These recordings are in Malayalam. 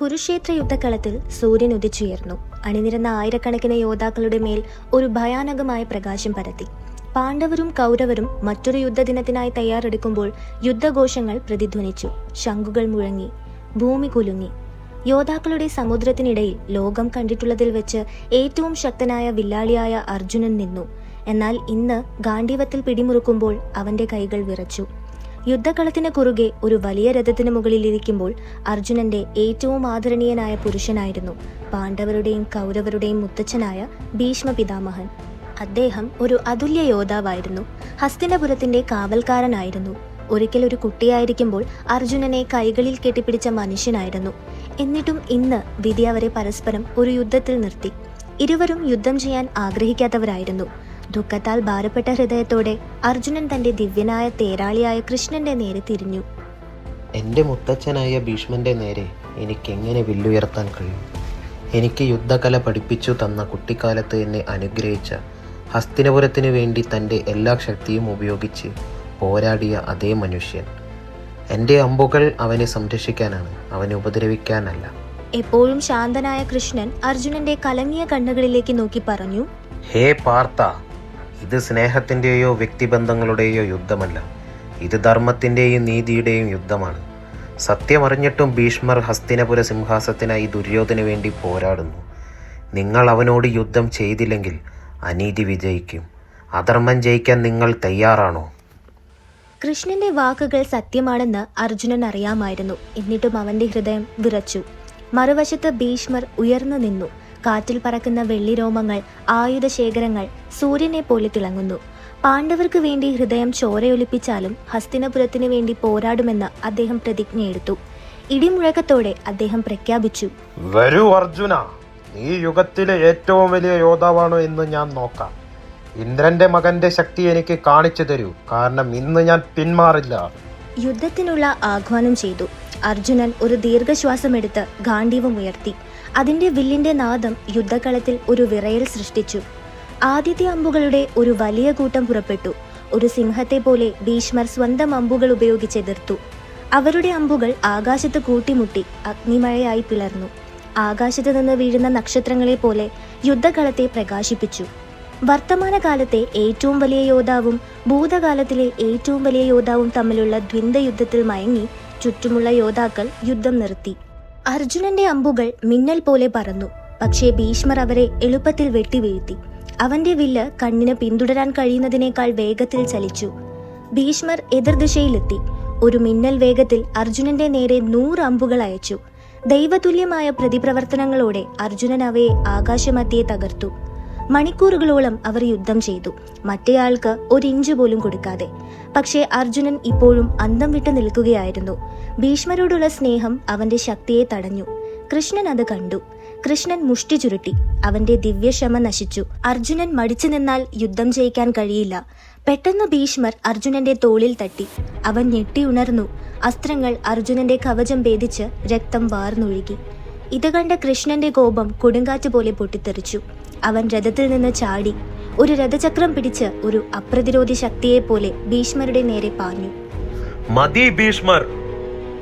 കുരുക്ഷേത്ര യുദ്ധക്കളത്തിൽ സൂര്യൻ ഉദിച്ചുയർന്നു. അണിനിരന്ന ആയിരക്കണക്കിന് യോദ്ധാക്കളുടെ മേൽ ഒരു ഭയാനകമായ പ്രകാശം പരത്തി. പാണ്ഡവരും കൗരവരും മറ്റൊരു യുദ്ധദിനത്തിനായി തയ്യാറെടുക്കുമ്പോൾ യുദ്ധഘോഷങ്ങൾ പ്രതിധ്വനിച്ചു. ശംഖുകൾ മുഴങ്ങി. ഭൂമി കുലുങ്ങി. യോദ്ധാക്കളുടെ സമുദ്രത്തിനിടയിൽ ലോകം കണ്ടിട്ടുള്ളതിൽ വെച്ച് ഏറ്റവും ശക്തനായ വില്ലാളിയായ അർജുനൻ നിന്നു. എന്നാൽ ഇന്ന് ഗാന്ഡീവത്തിൽ പിടിമുറുക്കുമ്പോൾ അവന്റെ കൈകൾ വിറച്ചു. യുദ്ധകളത്തിന് കുറുകെ ഒരു വലിയ രഥത്തിന് മുകളിൽ ഇരിക്കുമ്പോൾ അർജുനന്റെ ഏറ്റവും ആദരണീയനായ പുരുഷനായിരുന്നു പാണ്ഡവരുടെയും കൗരവരുടെയും മുത്തച്ഛനായ ഭീഷ്മ പിതാമഹൻ അദ്ദേഹം ഒരു അതുല്യ യോദ്ധാവായിരുന്നു. ഹസ്തിനപുരത്തിന്റെ കാവൽക്കാരനായിരുന്നു. ഒരിക്കൽ ഒരു കുട്ടിയായിരിക്കുമ്പോൾ അർജുനനെ കൈകളിൽ കെട്ടിപ്പിടിച്ച മനുഷ്യനായിരുന്നു. എന്നിട്ടും ഇന്ന് വിധി അവരെ പരസ്പരം ഒരു യുദ്ധത്തിൽ നിർത്തി. ഇരുവരും യുദ്ധം ചെയ്യാൻ ആഗ്രഹിക്കാത്തവരായിരുന്നു. ദുഃഖത്താൽ ഭാരപ്പെട്ട ഹൃദയത്തോടെ അർജുനൻ തന്റെ ദിവ്യനായ തേരാളിയായ കൃഷ്ണന്റെ നേരെ തിരിഞ്ഞു. എന്റെ മുത്തച്ഛനായ ഭീഷ്മന്റെ നേരെ എനിക്ക് എങ്ങനെ വില്ലുയർത്താൻ കഴിയും? എനിക്ക് യുദ്ധകല പഠിപ്പിച്ചു തന്ന കുട്ടിക്കാലത്ത് എന്നെ അനുഗ്രഹിച്ച ഹസ്തിനപുരത്തിനു വേണ്ടി തന്റെ എല്ലാ ശക്തിയും ഉപയോഗിച്ച് പോരാടിയ അതേ മനുഷ്യൻ. എന്റെ അമ്പുകൾ അവനെ സംരക്ഷിക്കാനാണ് അവനെ ഉപദ്രവിക്കാനല്ല. എപ്പോഴും ശാന്തനായ കൃഷ്ണൻ അർജുനന്റെ കലങ്ങിയ കണ്ണുകളിലേക്ക് നോക്കി പറഞ്ഞു ഹേ പാർത്ത ഇത് സ്നേഹത്തിന്റെയോ വ്യക്തിബന്ധങ്ങളുടെയോ യുദ്ധമല്ല. ഇത് ധർമ്മത്തിന്റെയും നീതിയുടെയും യുദ്ധമാണ്. സത്യമറിഞ്ഞിട്ടും ഭീഷ്മർ ഹസ്തിനപുര സിംഹാസത്തിനായി ദുര്യോധന വേണ്ടി പോരാടുന്നു. നിങ്ങൾ അവനോട് യുദ്ധം ചെയ്തില്ലെങ്കിൽ അനീതി വിജയിക്കും. അധർമ്മം ജയിക്കാൻ നിങ്ങൾ തയ്യാറാണോ? കൃഷ്ണന്റെ വാക്കുകൾ സത്യമാണെന്ന് അർജുനൻ അറിയാമായിരുന്നു. എന്നിട്ടും അവന്റെ ഹൃദയം വിറച്ചു. മറുവശത്ത് ഭീഷ്മർ ഉയർന്നു നിന്നു. കാറ്റിൽ പറക്കുന്ന വെള്ളിരോമങ്ങൾ ആയുധശേഖരങ്ങൾ സൂര്യനെ പോലെ തിളങ്ങുന്നു. പാണ്ഡവർക്ക് വേണ്ടി ഹൃദയം ചോരയൊലിപ്പിച്ചാലും ഹസ്തിനപുരത്തിനു വേണ്ടി പോരാടുമെന്ന് അദ്ദേഹം പ്രതിജ്ഞയെടുത്തു. ഇടിമുഴക്കത്തോടെ അദ്ദേഹം പ്രഖ്യാപിച്ചു. വരൂ അർജുന നീ യുഗത്തിലെ ഏറ്റവും വലിയ യോദ്ധാവാണോ എന്ന് ഞാൻ നോക്കാം. ഇന്ദ്രന്റെ മകന്റെ ശക്തി എനിക്ക് കാണിച്ചു തരൂ. കാരണം ഇന്ന് ഞാൻ പിന്മാറില്ല. യുദ്ധത്തിനുള്ള ആഹ്വാനം ചെയ്തു. അർജുനൻ ഒരു ദീർഘശ്വാസമെടുത്ത് ഗാന്ധീവം ഉയർത്തി. അതിന്റെ വില്ലിന്റെ നാദം യുദ്ധക്കളത്തിൽ ഒരു വിറയൽ സൃഷ്ടിച്ചു. ആദ്യത്തെ അമ്പുകളുടെ ഒരു വലിയ കൂട്ടം പുറപ്പെട്ടു. ഒരു സിംഹത്തെ പോലെ ഭീഷ്മർ സ്വന്തം അമ്പുകൾ ഉപയോഗിച്ച് എതിർത്തു. അവരുടെ അമ്പുകൾ ആകാശത്ത് കൂട്ടിമുട്ടി അഗ്നിമഴയായി പിളർന്നു. ആകാശത്ത് നിന്ന് വീഴുന്ന നക്ഷത്രങ്ങളെ പോലെ യുദ്ധകളത്തെ പ്രകാശിപ്പിച്ചു. വർത്തമാനകാലത്തെ ഏറ്റവും വലിയ യോദ്ധാവും ഭൂതകാലത്തിലെ ഏറ്റവും വലിയ യോദ്ധാവും തമ്മിലുള്ള ദ്വന്ദ് യുദ്ധത്തിൽ മയങ്ങി ചുറ്റുമുള്ള യോദ്ധാക്കൾ യുദ്ധം നിർത്തി. അർജുനന്റെ അമ്പുകൾ മിന്നൽ പോലെ പറന്നു. പക്ഷേ ഭീഷ്മർ അവരെ എളുപ്പത്തിൽ വെട്ടിവീഴ്ത്തി. അവന്റെ വില്ല് കണ്ണിന് പിന്തുടരാൻ കഴിയുന്നതിനേക്കാൾ വേഗത്തിൽ ചലിച്ചു. ഭീഷ്മർ എതിർദിശയിലെത്തി ഒരു മിന്നൽ വേഗത്തിൽ അർജുനന്റെ നേരെ നൂറ് അമ്പുകൾ അയച്ചു. ദൈവതുല്യമായ പ്രതിപ്രവർത്തനങ്ങളോടെ അർജുനൻ അവയെ ആകാശമത്തിയെ തകർത്തു. മണിക്കൂറുകളോളം അവർ യുദ്ധം ചെയ്തു. മറ്റേയാൾക്ക് ഒരു ഇഞ്ച് പോലും കൊടുക്കാതെ. പക്ഷേ അർജുനൻ ഇപ്പോഴും അന്തം വിട്ടു നിൽക്കുകയായിരുന്നു. ഭീഷ്മരോടുള്ള സ്നേഹം അവന്റെ ശക്തിയെ തടഞ്ഞു. കൃഷ്ണൻ അത് കണ്ടു. കൃഷ്ണൻ മുഷ്ടി ചുരുട്ടി. അവന്റെ ദിവ്യക്ഷമ നശിച്ചു. അർജുനൻ മടിച്ചു നിന്നാൽ യുദ്ധം ജയിക്കാൻ കഴിയില്ല. പെട്ടെന്ന് ഭീഷ്മർ അർജുനന്റെ തോളിൽ തട്ടി. അവൻ ഞെട്ടിയുണർന്നു അസ്ത്രങ്ങൾ അർജുനന്റെ കവചം ഭേദിച്ച് രക്തം വാർന്നൊഴുകി. ഇത് കണ്ട കൃഷ്ണന്റെ കോപം കൊടുങ്കാറ്റ് പോലെ പൊട്ടിത്തെറിച്ചു. അവൻ രഥത്തിൽ നിന്ന് ചാടി ഒരു രഥചക്രം പിടിച്ച് ഒരു അപ്രതിരോധി ശക്തിയെ പോലെ ഭീഷ്മരുടെ നേരെ പാഞ്ഞു. മതി ഭീഷ്മർ.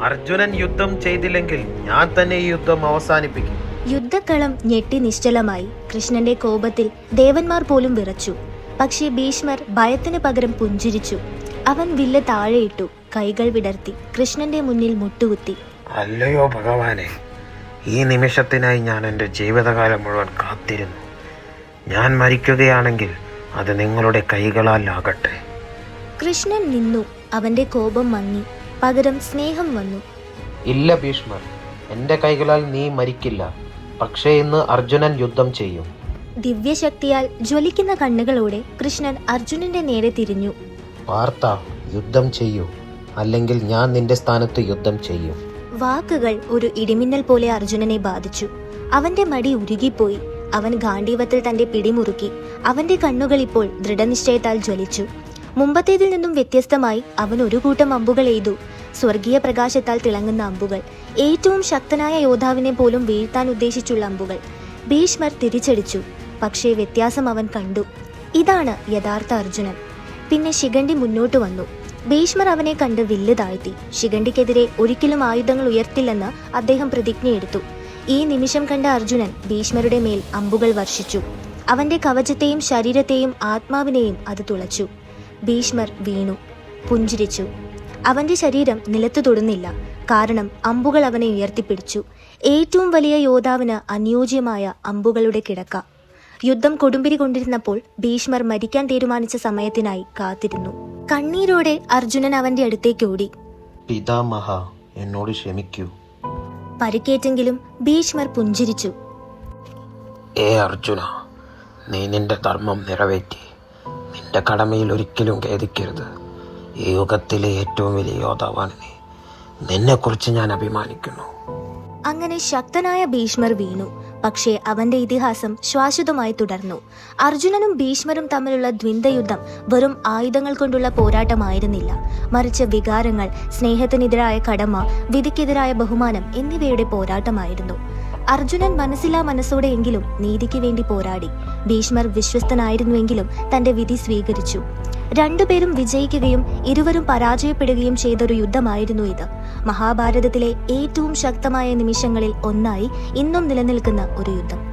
അർജുനൻ യുദ്ധം ചെയ്തില്ലെങ്കിൽ ഞാൻ തന്നെ ഈ യുദ്ധം അവസാനിപ്പിക്കും. യുദ്ധക്കളം ഞെട്ടി നിശ്ചലമായി. കൃഷ്ണന്റെ കോപത്തിൽ ദേവന്മാർ പോലും വിറച്ചു. പക്ഷേ ഭീഷ്മർ ഭയത്തിന് പകരം പുഞ്ചിരിച്ചു. അവൻ വില്ല് താഴെയിട്ടു കൈകൾ വിടർത്തി കൃഷ്ണന്റെ മുന്നിൽ മുട്ടുകുത്തി. അല്ലയോ ഭഗവാനെ ഈ നിമിഷത്തിനായി ഞാൻ എന്റെ ജീവിതകാലം മുഴുവൻ കാത്തിരുന്നു. ഞാൻ മരിക്കുകയാണെങ്കിൽ അത് നിങ്ങളുടെ കൈകളാൽ ആകട്ടെ കൃഷ്ണൻ നിന്നു. അവന്റെ കോപം മങ്ങി. പകരം സ്നേഹം വന്നു. ഇല്ല ഭീഷ്മർ എന്റെ കൈകളാൽ നീ മരിക്കില്ല. പക്ഷേ ഇന്ന് അർജുനൻ യുദ്ധം ചെയ്യും. ദിവ്യശക്തിയാൽ ജ്വലിക്കുന്ന കണ്ണുകളോടെ കൃഷ്ണൻ അർജുനന്റെ നേരെ തിരിഞ്ഞു. വാർത്ത യുദ്ധം ചെയ്യൂ. അല്ലെങ്കിൽ ഞാൻ നിന്റെ സ്ഥാനത്ത് യുദ്ധം ചെയ്യും. വാക്കുകൾ ഒരു ഇടിമിന്നൽ പോലെ അർജുനനെ ബാധിച്ചു. അവന്റെ മടി ഉരുകിപ്പോയി. അവൻ ഗാന്ഡീവത്തിൽ തന്റെ പിടിമുറുക്കി. അവന്റെ കണ്ണുകൾ ഇപ്പോൾ ദൃഢനിശ്ചയത്താൽ ജ്വലിച്ചു. മുമ്പത്തേതിൽ നിന്നും വ്യത്യസ്തമായി അവൻ ഒരു കൂട്ടം അമ്പുകൾ എയ്തു. സ്വർഗീയ പ്രകാശത്താൽ തിളങ്ങുന്ന അമ്പുകൾ. ഏറ്റവും ശക്തനായ യോദ്ധാവിനെ പോലും വീഴ്ത്താൻ ഉദ്ദേശിച്ചുള്ള അമ്പുകൾ. ഭീഷ്മർ തിരിച്ചടിച്ചു. പക്ഷേ വ്യത്യാസം അവൻ കണ്ടു. ഇതാണ് യഥാർത്ഥ അർജുനൻ. പിന്നെ ശിഖണ്ഡി മുന്നോട്ട് വന്നു. ഭീഷ്മർ അവനെ കണ്ട് വില്ല് താഴ്ത്തി. ശിഖണ്ഡിക്കെതിരെ ഒരിക്കലും ആയുധങ്ങൾ ഉയർത്തില്ലെന്ന് അദ്ദേഹം പ്രതിജ്ഞയെടുത്തു. ഈ നിമിഷം കണ്ട അർജുനൻ ഭീഷ്മരുടെ മേൽ അമ്പുകൾ വർഷിച്ചു. അവന്റെ കവചത്തെയും ശരീരത്തെയും ആത്മാവിനെയും അത് തുളച്ചു. ഭീഷ്മർ വീണു പുഞ്ചിരിച്ചു. അവന്റെ ശരീരം നിലത്തു തൊടുന്നില്ല. കാരണം അമ്പുകൾ അവനെ ഉയർത്തിപ്പിടിച്ചു. ഏറ്റവും വലിയ യോദ്ധാവിന് അനുയോജ്യമായ അമ്പുകളുടെ കിടക്ക. യുദ്ധം കൊടുമ്പിരി കൊണ്ടിരുന്നപ്പോൾ ഭീഷ്മർ മരിക്കാൻ തീരുമാനിച്ച സമയത്തിനായി കാത്തിരുന്നു. കണ്ണീരോടെ അർജുനൻ അവന്റെ അടുത്തേക്ക് ഓടി. പിതാമഹ എന്നോട് ക്ഷമിക്കൂ. പരിക്കേറ്റെങ്കിലും ഭീഷ്മർ പുഞ്ചിരിച്ചു. ഏ അർജുന നീ നിന്റെ ധർമ്മം നിറവേറ്റി. നിന്റെ കടമയിൽ ഒരിക്കലും ഖേദിക്കരുത്. ഈ യുഗത്തിലെ ഏറ്റവും വലിയ യോദ്ധാവാണ് നീ. നിന്നെക്കുറിച്ച് ഞാൻ അഭിമാനിക്കുന്നു. അങ്ങനെ ശക്തനായ ഭീഷ്മർ വീണു. പക്ഷേ അവന്റെ ഇതിഹാസം ശാശ്വതമായി തുടർന്നു. അർജുനനും ഭീഷ്മരും തമ്മിലുള്ള ദ്വന്ദ്വയുദ്ധം വെറും ആയുധങ്ങൾ കൊണ്ടുള്ള പോരാട്ടമായിരുന്നില്ല. മറിച്ച് വികാരങ്ങൾ സ്നേഹത്തിനെതിരായ കടമ വിധിക്കെതിരായ ബഹുമാനം എന്നിവയുടെ പോരാട്ടമായിരുന്നു. അർജുനൻ മനസ്സോടെ മനസ്സോടെയെങ്കിലും നീതിക്ക് വേണ്ടി പോരാടി. ഭീഷ്മർ വിശ്വസ്തനായിരുന്നുവെങ്കിലും തന്റെ വിധി സ്വീകരിച്ചു. രണ്ടുപേരും വിജയിക്കുകയും ഇരുവരും പരാജയപ്പെടുകയും ചെയ്തൊരു യുദ്ധമായിരുന്നു ഇത്. മഹാഭാരതത്തിലെ ഏറ്റവും ശക്തമായ നിമിഷങ്ങളിൽ ഒന്നായി ഇന്നും നിലനിൽക്കുന്ന ഒരു യുദ്ധം.